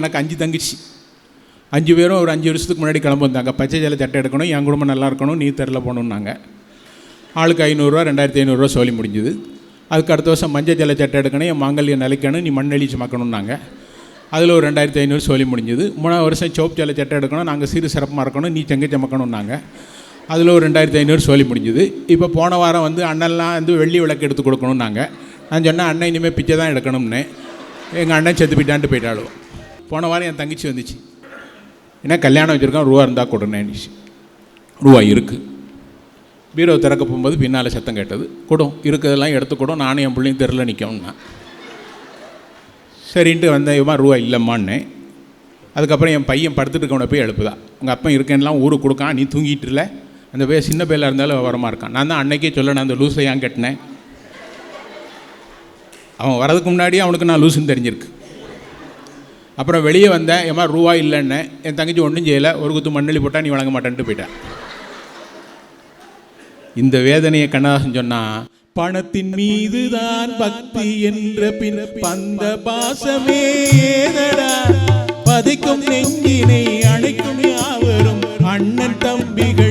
எனக்கு அஞ்சு தங்கச்சி. அஞ்சு பேரும் ஒரு அஞ்சு வருஷத்துக்கு முன்னாடி கிளம்பு வந்தாங்க. பச்சை ஜல சட்டை எடுக்கணும் என் குடும்பம் நல்லா இருக்கணும் நீ தெரில போகணுன்னாங்க ஆளுக்கு ஐநூறுரூவா ரெண்டாயிரத்தி ஐநூறுரூவா சோழி முடிஞ்சுது. அதுக்கு அடுத்த வருஷம் மஞ்சள் ஜல சட்டை எடுக்கணும் என் மாங்கல்யம் நிலைக்கணும் நீ மண்ணெளி சுமக்கணும்னாங்க. அதில் ஒரு ரெண்டாயிரத்தி ஐநூறு சோழி முடிஞ்சுது. மூணாவது வருஷம் சோப் ஜல சட்டை எடுக்கணும் நாங்கள் சிறு சிறப்பாக இருக்கணும் நீ செங்க சமக்கணும்னாங்க. அதில் ஒரு ரெண்டாயிரத்தி ஐநூறு சோழி முடிஞ்சுது. இப்போ போன வாரம் வந்து அண்ணன்லாம் வந்து வெள்ளி விளக்கு எடுத்து கொடுக்கணும்னாங்க. நான் சொன்னேன் அண்ணன் இனிமேல் பிச்சை தான் எடுக்கணும்னு. எங்கள் அண்ணன் செத்து போயிட்டான்ட்டு போயிட்டாலும் போன வாரம் என் தங்கச்சி வந்துச்சு. ஏன்னா கல்யாணம் வச்சுருக்கான் ரூபா இருந்தால் கொடுனேன்னுச்சு ரூபா இருக்குது பீரோ திறக்க போகும்போது பின்னால் சத்தம் கேட்டது. கொடும் இருக்கிறதெல்லாம் எடுத்துக்கூடும் நானும் என் பிள்ளையும் தெரில நிற்கணும்னா சரின்ட்டு வந்தேன் இவன் ரூபா இல்லைம்மான்னு. அதுக்கப்புறம் என் பையன் படுத்துட்டு இருக்கவனை போய் எழுப்புதா. உங்கள் அப்பா இருக்கேன்லாம் ஊருக்கு கொடுக்கான் நீ தூங்கிட்டு இல்லை அந்த பையன் சின்ன பையலாக இருந்தாலும் விவரமாக இருக்கான். நான் தான் அன்னைக்கே சொல்லணும் அந்த லூஸை ஏன் கட்டினேன் அவன் வரதுக்கு முன்னாடியே அவனுக்கு நான் லூசுன்னு தெரிஞ்சிருக்கு. அப்புறம் வெளியே வந்தேன் ஏமா ரூபா இல்லைன்னு என் தங்கச்சி ஒன்றும் செய்யலை ஒரு குத்து மண்ணெளி போட்டால் நீ வழங்க மாட்டேன்ட்டு போயிட்டேன். இந்த வேதனையை கண்ணதாசன் சொன்னா பணத்தின் மீதுதான் பக்தி என்ற பின் பந்த பாசமே பதிக்கும் நெஞ்சினை அணைக்கும் யாவரும் அண்ணன் தம்பிகள்